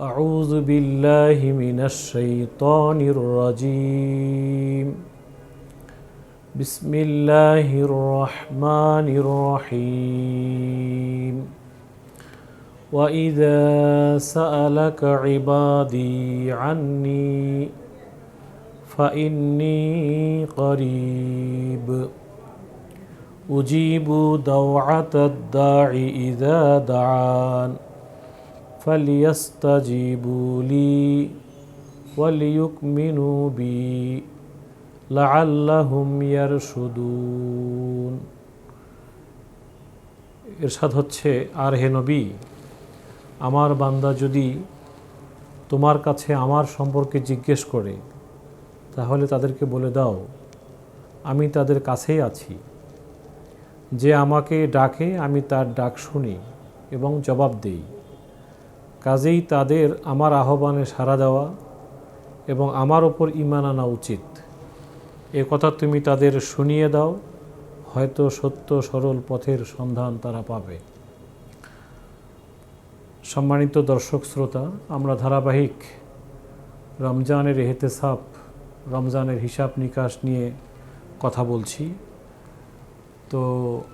أعوذ بالله من الشيطان الرجيم. بسم الله الرحمن الرحيم. وإذا سألك عبادي عني فإني قريب. أجيب دوعة الداع إذا دعان. فليستجيبوا لي وليؤمنوا بي لعلهم يرشدون এরশাদ হচ্ছে আর হে নবী আমার বান্দা যদি তোমার কাছে আমার সম্পর্কে জিজ্ঞেস করে তাহলে তাদেরকে বলে দাও আমি তাদের কাছেই আছি যে আমাকে ডাকে আমি তার ডাক শুনি এবং জবাব দেই কাজেই তাদের আমার আহ্বানে সাড়া দেওয়া এবং আমার ওপর ইমান আনা উচিত। এ কথা তুমি তাদের শুনিয়ে দাও, হয়তো সত্য সরল পথের সন্ধান তারা পাবে। সম্মানিত দর্শক শ্রোতা, আমরা ধারাবাহিক রমজানের এহতেসাপ রমজানের হিসাব নিকাশ নিয়ে কথা বলছি। তো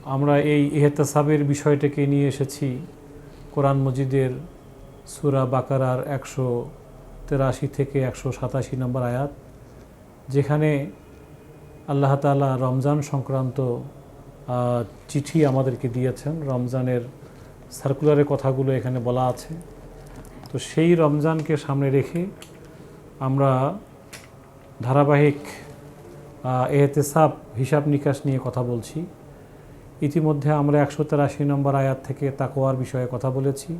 আমরা এই এহতেসাবের বিষয়টাকে নিয়ে এসেছি কোরআন মজিদের সুরা বাকারার একশো তেরাশি থেকে একশো সাতাশি নম্বর আয়াত, যেখানে আল্লাহ তালা রমজান সংক্রান্ত চিঠি আমাদেরকে দিয়েছেন। রমজানের সার্কুলারের কথাগুলো এখানে বলা আছে। তো সেই রমজানকে সামনে রেখে আমরা ধারাবাহিক এহতেসাব, হিসাব নিকাশ নিয়ে কথা বলছি। ইতিমধ্যে আমরা একশো তেরাশি নম্বর আয়াত থেকে তাকোয়ার বিষয়ে কথা বলেছি।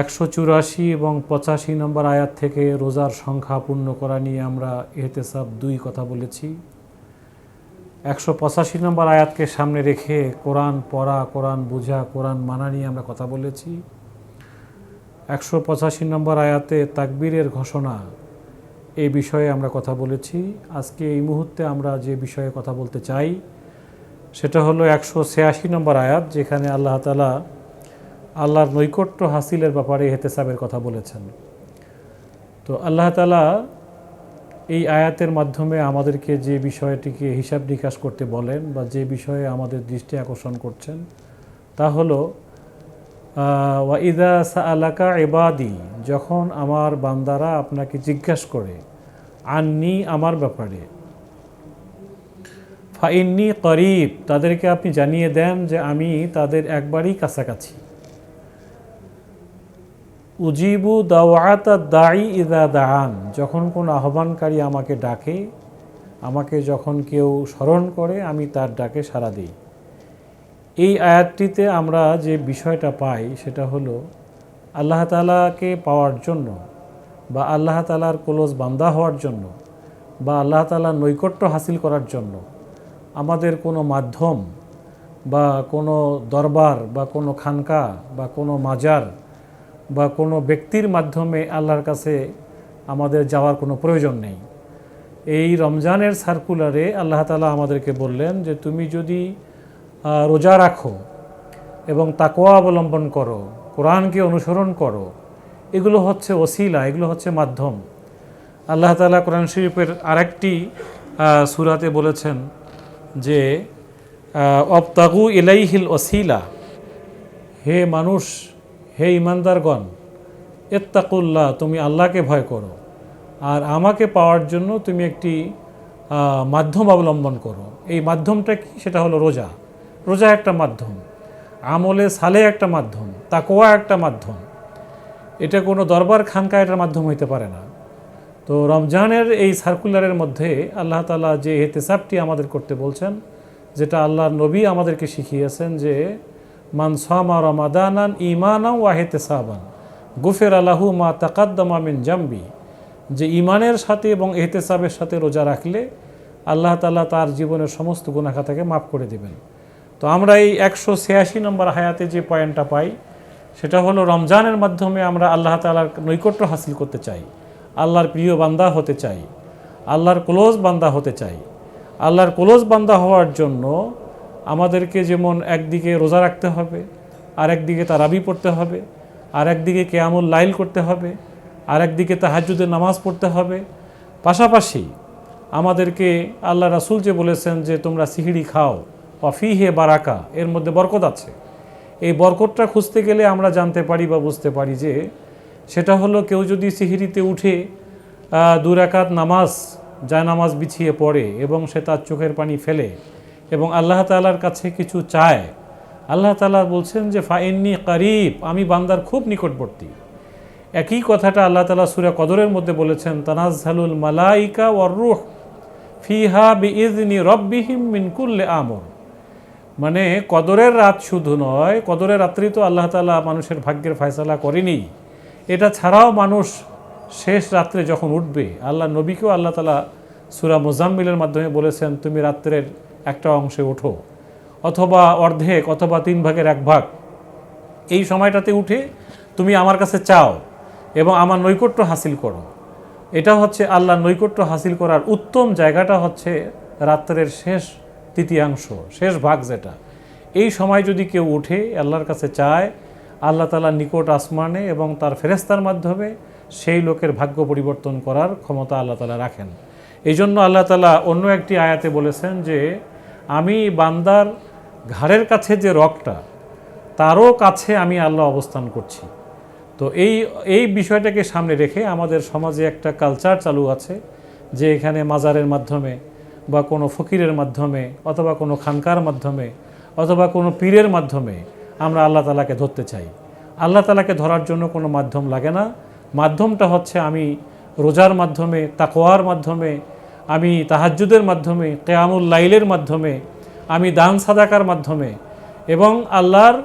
একশো চুরাশি এবং পঁচাশি নম্বর আয়াত থেকে রোজার সংখ্যা পূর্ণ করা নিয়ে আমরা এহতেসাব দুই কথা বলেছি। একশো পঁচাশি নম্বর আয়াতকে সামনে রেখে কোরআন পড়া, কোরআন বোঝা, কোরআন মানা নিয়ে আমরা কথা বলেছি। একশো পঁচাশি নম্বর আয়াতে তাকবীরের ঘোষণা এই বিষয়ে আমরা কথা বলেছি। আজকে এই মুহূর্তে আমরা যে বিষয়ে কথা বলতে চাই, সেটা হলো একশো ছিয়াশি নম্বর আয়াত, যেখানে আল্লাহ তালা আল্লাহর নৈকট্য হাসিলের ব্যাপারে হেতেসাবের কথা বলেছেন। তো আল্লাহ তালা এই আয়াতের মাধ্যমে আমাদেরকে যে বিষয়টিকে হিসাব নিকাশ করতে বলেন বা যে বিষয়ে আমাদের দৃষ্টি আকর্ষণ করছেন, তা হলো ওয়াইদা আলাকা এবাদি যখন আমার বান্দারা আপনাকে জিজ্ঞাসা করে, আননি আমার ব্যাপারে? ফাইন্নি করিব, তাদেরকে আপনি জানিয়ে দেন যে আমি তাদের একবারই কাছাকাছি। উজিবু দাওয়াতা দাই ইদা দান যখন কোন আহ্বানকারী আমাকে ডাকে, আমাকে যখন কেউ স্মরণ করে, আমি তার ডাকে সাড়া দিই। এই আয়াতটিতে আমরা যে বিষয়টা পাই, সেটা হলো আল্লাহ তালাকে পাওয়ার জন্য বা আল্লাহ তালার ক্লোজ বান্দা হওয়ার জন্য বা আল্লাহ তালার নৈকট্য হাসিল করার জন্য আমাদের কোনো মাধ্যম বা কোনো দরবার বা কোনো খানকা বা কোনো মাজার বা কোনো ব্যক্তির মাধ্যমে আল্লাহর কাছে আমাদের যাওয়ার কোনো প্রয়োজন নেই। এই রমজানের সার্কুলারে আল্লাহ তালা আমাদেরকে বললেন যে, তুমি যদি রোজা রাখো এবং তাকোয়া অবলম্বন করো, কোরআনকে অনুসরণ করো, এগুলো হচ্ছে ওসিলা, এগুলো হচ্ছে মাধ্যম। আল্লাহ তালা কোরআন শরীফের আরেকটি সুরাতে বলেছেন যে অবতাগু ইলাইহিল ওসিলা, হে মানুষ হে ইমানদারগণ এত্তাকুল্লাহ তুমি আল্লাহকে ভয় করো। আর আমাকে পাওয়ার জন্য তুমি একটি মাধ্যম অবলম্বন করো। এই মাধ্যমটা কি? সেটা হলো রোজা। রোজা একটা মাধ্যম। আমলে সালে একটা মাধ্যম। তাকোয়া একটা মাধ্যম। এটা কোনো দরবার খানকা এটার মাধ্যম হইতে পারে না। তো রমজানের এই সার্কুলারের মধ্যে আল্লাহ তালা যে এহতেসাবটি আমাদের করতে বলছেন, যেটা আল্লাহর নবী আমাদেরকে শিখিয়েছেন যে মান সামা রমাদানান ইমানা ওয়াহেতে সাবান গুফের আলাহু মা তাকাদ্দমা মিন জাম্বি যে ইমানের সাথে এবং এহতেসাবের সাথে রোজা রাখলে আল্লাহ তালা তার জীবনের সমস্ত গুণাখাতাকে মাফ করে দেবেন। তো আমরা এই একশো ছিয়াশি নম্বর হায়াতে যে পয়েন্টটা পাই, সেটা হলো রমজানের মাধ্যমে আমরা আল্লাহ তালার নৈকট্য হাসিল করতে চাই, আল্লাহর প্রিয় বান্দা হতে চাই, আল্লাহর ক্লোজ বান্দা হতে চাই। আল্লাহর ক্লোজ বান্দা হওয়ার জন্য আমাদেরকে যেমন একদিকে রোজা রাখতে হবে আর একদিকে তারাবি পড়তে হবে আর একদিকে কেয়ামুল লাইল করতে হবে আর একদিকে তাহাজুদের নামাজ পড়তে হবে। পাশাপাশি আমাদেরকে আল্লাহ রাসুল যে বলেছেন যে তোমরা সিহিড়ি খাও অফি হে বারাকা এর মধ্যে বরকত আছে। এই বরকতটা খুঁজতে গেলে আমরা জানতে পারি বা বুঝতে পারি যে সেটা হলো কেউ যদি সিহিরিতে উঠে আহ, দু রাকাত নামাজ যায় নামাজ বিছিয়ে পড়ে এবং সে তার চোখের পানি ফেলে এবং আল্লাহ তালার কাছে কিছু চায়। আল্লাহ তালা বলছেন যে, ফাইন্নি কারিব, আমি বান্দার খুব নিকটবর্তী। একই কথাটা আল্লাহ তালা সুরা কদরের মধ্যে বলেছেন, তানাজ্জালুল মালাইকা ওয়ার রুহ ফিহা বিইজনি রব্বিহিম মিন কুল্লি আমর। মানে কদরের রাত শুধু নয়, কদরের রাত্রি তো আল্লাহ তালা মানুষের ভাগ্যের ফয়সালা করেনি। এটা ছাড়াও মানুষ শেষ রাত্রে যখন উঠবে, আল্লাহ নবীকেও আল্লাহ তালা সুরা মোজাম্মিলের মাধ্যমে বলেছেন, তুমি রাত্রের একটা অংশে ওঠো, অথবা অর্ধেক, অথবা তিন ভাগের এক ভাগ। এই সময়টাতে উঠে তুমি আমার কাছে চাও এবং আমার নৈকট্য হাসিল করো। এটা হচ্ছে আল্লাহ নৈকট্য হাসিল করার উত্তম জায়গাটা হচ্ছে রাত্রের শেষ তৃতীয়াংশ, শেষ ভাগ যেটা। এই সময় যদি কেউ উঠে, আল্লাহর কাছে চায়, আল্লাহ তালা নিকট আসমানে এবং তার ফেরেস্তার মাধ্যমে সেই লোকের ভাগ্য পরিবর্তন করার ক্ষমতা আল্লাহ তালা রাখেন। এই জন্য আল্লাহ তালা অন্য একটি আয়াতে বলেছেন যে আমি বান্দার ঘাড়ের কাছে যে রকটা তারও কাছে আমি আল্লাহ অবস্থান করছি। তো এই এই বিষয়টাকে সামনে রেখে আমাদের সমাজে একটা কালচার চালু আছে, যে এখানে মাজারের মাধ্যমে বা কোনো ফকিরের মাধ্যমে অথবা কোনো খানকার মাধ্যমে অথবা কোনো পীরের মাধ্যমে আমরা আল্লাহ তালাকে ধরতে চাই। আল্লাহ তালাকে ধরার জন্য কোনো মাধ্যম লাগে না। মাধ্যমটা হচ্ছে আমি রোজার মাধ্যমে তাকোয়ার মাধ্যমে আমি তাহাজ্জুদের মাধ্যমে, কেয়ামুল লাইলের মাধ্যমে, আমি দান সাদাকার মাধ্যমে এবং আল্লাহর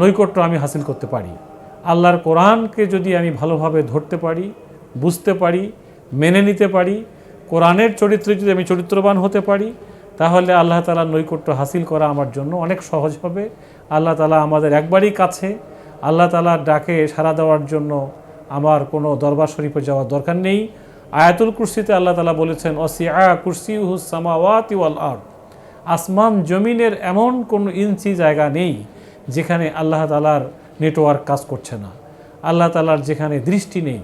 নৈকট্য আমি হাসিল করতে পারি। আল্লাহর কোরআনকে যদি আমি ভালোভাবে ধরতে পারি, বুঝতে পারি, মেনে নিতে পারি, কোরআনের চরিত্রে যদি আমি চরিত্রবান হতে পারি, তাহলে আল্লাহ তালার নৈকট্য হাসিল করা আমার জন্য অনেক সহজ হবে। আল্লাহ তালা আমাদের একবারই কাছে, আল্লাহ তালার ডাকে সাড়া দেওয়ার জন্য আমার কোনো দরবার শরীফে যাওয়ার দরকার নেই। আয়াতুল কুরসিতে আল্লাহ তালা বলেছেন অসিয়া কুরসি সামাওয়াতি ওয়াল আর্দ। আসমান জমিনের এমন কোনো ইঞ্চি জায়গা নেই যেখানে আল্লাহ তালার নেটওয়ার্ক কাজ করছে না। আল্লাহ তালার যেখানে দৃষ্টি নেই,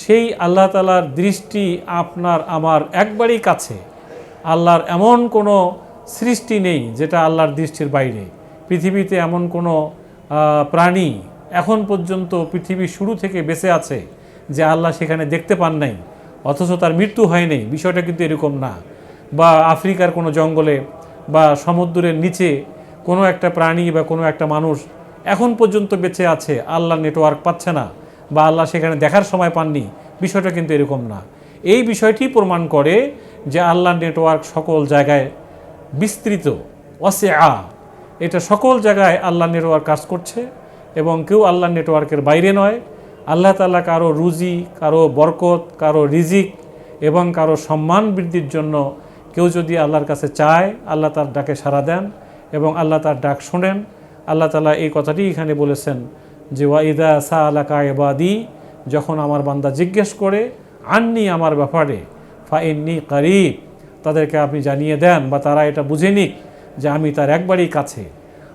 সেই আল্লাহ তালার দৃষ্টি আপনার আমার একবারই কাছে। আল্লাহর এমন কোনো সৃষ্টি নেই যেটা আল্লাহর দৃষ্টির বাইরে। পৃথিবীতে এমন কোনো প্রাণী এখন পর্যন্ত পৃথিবী শুরু থেকে বেঁচে আছে যে আল্লাহ সেখানে দেখতে পান নাই। অথচ তার মৃত্যু হয়নি, বিষয়টা কিন্তু এরকম না। বা আফ্রিকার কোনো জঙ্গলে বা সমুদ্রের নিচে কোনো একটা প্রাণী বা কোনো একটা মানুষ এখন পর্যন্ত বেঁচে আছে, আল্লাহ নেটওয়ার্ক পাচ্ছে না বা আল্লাহ সেখানে দেখার সময় পাননি, বিষয়টা কিন্তু এরকম না। এই বিষয়টি প্রমাণ করে যে আল্লাহ নেটওয়ার্ক সকল জায়গায় বিস্তৃত অসে আ এটা সকল জায়গায় আল্লাহ নেটওয়ার্ক কাজ করছে এবং কেউ আল্লাহ নেটওয়ার্কের বাইরে নয়। আল্লাহ তালা কারও রুজি, কারও বরকত, কারও রিজিক এবং কারও সম্মান বৃদ্ধির জন্য কেউ যদি আল্লাহর কাছে চায়, আল্লাহ তার ডাকে সাড়া দেন এবং আল্লাহ তার ডাক শোনেন। আল্লাহ তালা এই কথাটি এখানে বলেছেন যে ওয়াইদা সা আলাকা এবাদি যখন আমার বান্দা জিজ্ঞেস করে, আননি আমার ব্যাপারে? ফাইন্নি কারিব তাদেরকে আপনি জানিয়ে দেন বা তারা এটা বুঝে নিক যে আমি তার একবারই কাছে।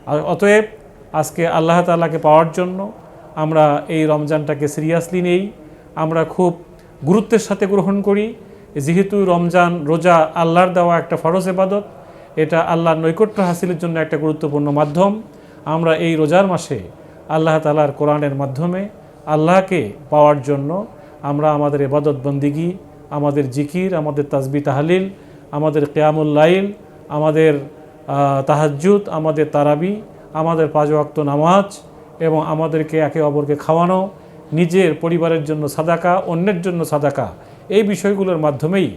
আর অতএব আজকে আল্লাহ তাআলাকে পাওয়ার জন্য আমরা এই রমজানটাকে সিরিয়াসলি নেই। আমরা খুব গুরুত্বের সাথে গ্রহণ করি। যেহেতু রমজান রোজা আল্লাহর দেওয়া একটা ফরজ এবাদত এটা আল্লাহর নৈকট্য হাসিলের জন্য একটা গুরুত্বপূর্ণ মাধ্যম। আমরা এই রোজার মাসে আল্লাহ তালার কোরআনের মাধ্যমে আল্লাহকে পাওয়ার জন্য আমরা আমাদের এবাদত বন্দিগি আমাদের জিকির আমাদের তাজবি তাহলিল আমাদের লাইল আমাদের আহ, তাহাজ্জুদ আমাদের তারাবি আমাদের পাঁচ ওয়াক্ত নামাজ এবং আমাদেরকে একে অপরকে খাওয়ানো, নিজের পরিবারের জন্য সাদাকা, অন্যের জন্য সাদাকা, এই বিষয়গুলোর মাধ্যমেই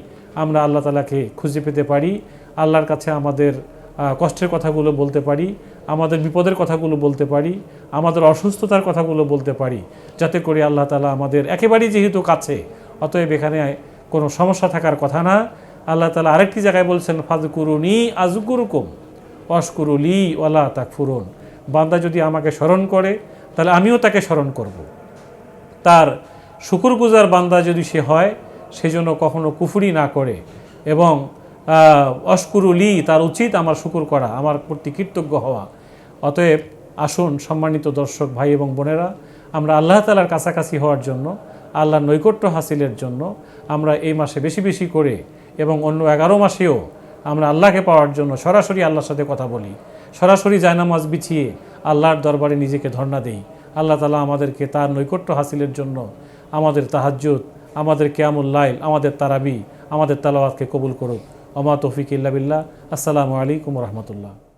আমরা আল্লাহ তালাকে খুঁজে পেতে পারি, আল্লাহর কাছে আমাদের কষ্টের কথাগুলো বলতে পারি, আমাদের বিপদের কথাগুলো বলতে পারি, আমাদের অসুস্থতার কথাগুলো বলতে পারি, যাতে করে আল্লাহ তালা আমাদের একেবারেই যেহেতু কাছে, অতএব এখানে কোনো সমস্যা থাকার কথা না। আল্লাহ তালা আরেকটি জায়গায় বলছেন ফাজকুরুনি আজকুরুকুম অস্কুরুলি ওয়ালা তাকফুরুন। বান্দা যদি আমাকে স্মরণ করে, তাহলে আমিও তাকে স্মরণ করব। তার শুকুর শুকুরগুজার বান্দা যদি সে হয় সেজন্য কখনো কুফুরি না করে এবং অস্কুরুলি তার উচিত আমার শুকুর করা, আমার প্রতি কৃতজ্ঞ হওয়া অতএব আসুন সম্মানিত দর্শক ভাই এবং বোনেরা, আমরা আল্লাহ তালার কাছাকাছি হওয়ার জন্য, আল্লাহর নৈকট্য হাসিলের জন্য আমরা এই মাসে বেশি বেশি করে এবং অন্য এগারো মাসেও আমরা আল্লাহকে পাওয়ার জন্য সরাসরি আল্লাহর সাথে কথা বলি সরাসরি জায়নামাজ বিছিয়ে আল্লাহর দরবারে নিজেকে ধর্ণা দেই। আল্লাহ তালা আমাদেরকে তার নৈকট্য হাসিলের জন্য আমাদের তাহাজ্জুদ, আমাদের কেয়ামুল লাইল, আমাদের তারাবি, আমাদের তালাওয়াতকে কবুল করুক। অমা তৌফিক ইল্লা বিল্লাহ। আসসালামু আলাইকুম রহমতুল্লাহ।